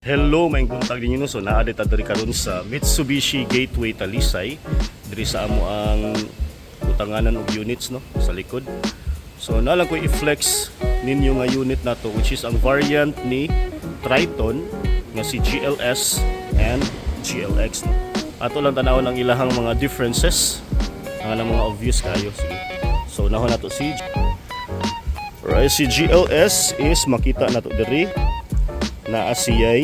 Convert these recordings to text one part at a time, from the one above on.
Hello, may buntag ninyo. So naadit ta diri karon sa Mitsubishi Gateway Talisay. Diri sa amo ang utanganan og units no sa likod. So nalang ko i-flex ninyo nga unit nato which is ang variant ni Triton nga si GLS and GLX no. Ato lang tanawon ang ilahang mga differences ang mga obvious kayo sige. So nahon nato si Right, si GLS is makita nato diri na asiyay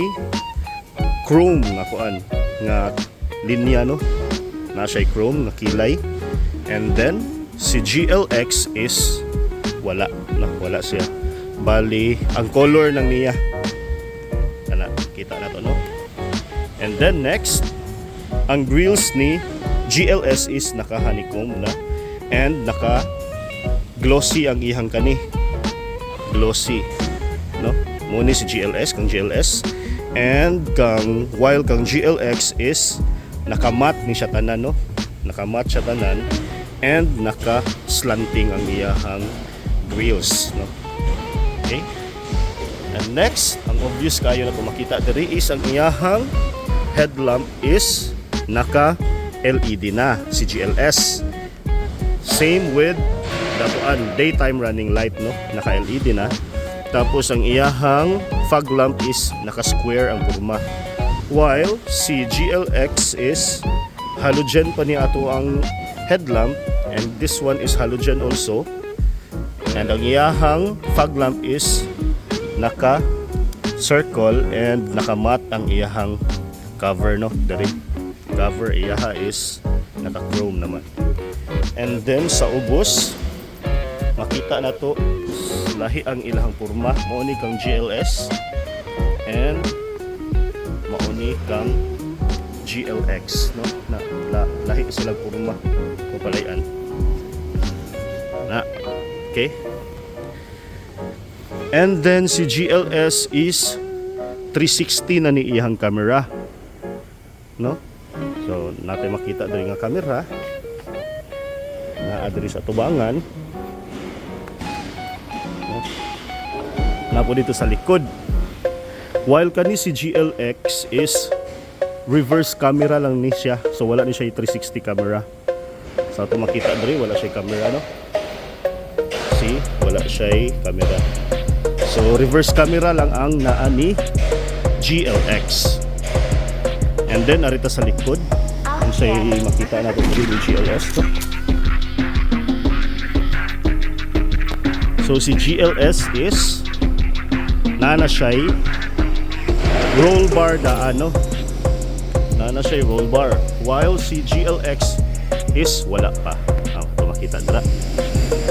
chrome nga kuan nga linya no? Na siya chrome nga kilay. And then si GLX is wala na wala siya. Bali ang color ng niya. Kana kita na to no? And then next ang grills ni GLS is naka honeycomb na. And naka glossy ang ihang kani. Glossy no mo ni si GLS kang GLS and kang while kang GLX is nakamat ni siya tanan no? Nakamat siya tanan. And naka slanting ang iyahang grills no? Okay. And next ang obvious kayo na kung makita diri is ang iyahang headlamp is naka LED na si GLS same with datuan daytime running light no? Naka LED na tapos ang iyahang fog lamp is naka-square ang porma. While si GLX is halogen pa ni ato ang headlamp and this one is halogen also. And ang iyahang fog lamp is naka circle and nakamat ang iyahang cover no dari cover iyaha is naka chrome naman and then sa ubos makita na to lahi ang ilahang porma mauni kang GLS and mauni kang GLX no? Na la, lahi silang porma papalayan na okay? And then si GLS is 360 na ni iyang camera no? So natin makita diri nga camera. Na adri sa tubangan na po dito sa likod. While kani si GLX is reverse camera lang ni siya. So wala ni siya yung 360 camera. Sa ato makita diri wala siya camera no. See, wala siya camera. So reverse camera lang ang naa ni GLX. And then arita sa likod kung siya makita natin diri ni GLS to. So si GLS is nana siya roll bar da ano? Nana siya roll bar. While si GLX is wala pa. Ah, ito makita nila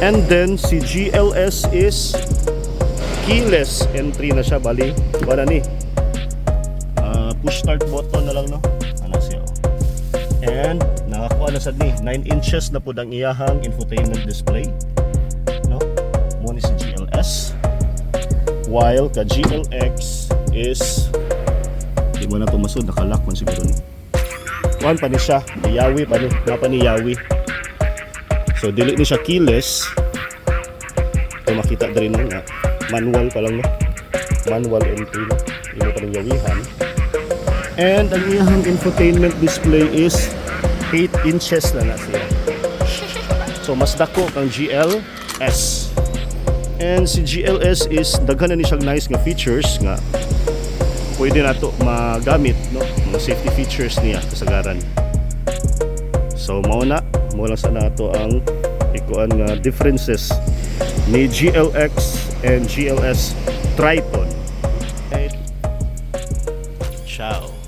and then si GLS is keyless entry na siya bali. Wala ni. Ah, push start button na lang no? Ano siya? Oh. and nakakuha na sad ni. 9 inches na pud ang iyahang infotainment display while ka GLX is di mo na tumasod nakalock man siguro ni. Kuhan pa ni siya yawi pa ni na pa ni yawi. So dili ni siya keyless. Ito makita diri no nga manual pa lang no manual entry no imo pa ning yawihan. And ang iyang infotainment display is 8 inches na na siya. So mas dako kang GLS And si GLS is daghan na ni siyang nice nga features nga pwede na to magamit no mga safety features niya kasagaran. So mao na mo lang sa nato ang ikuan nga differences ni GLX and GLS Triton. Okay. Ciao.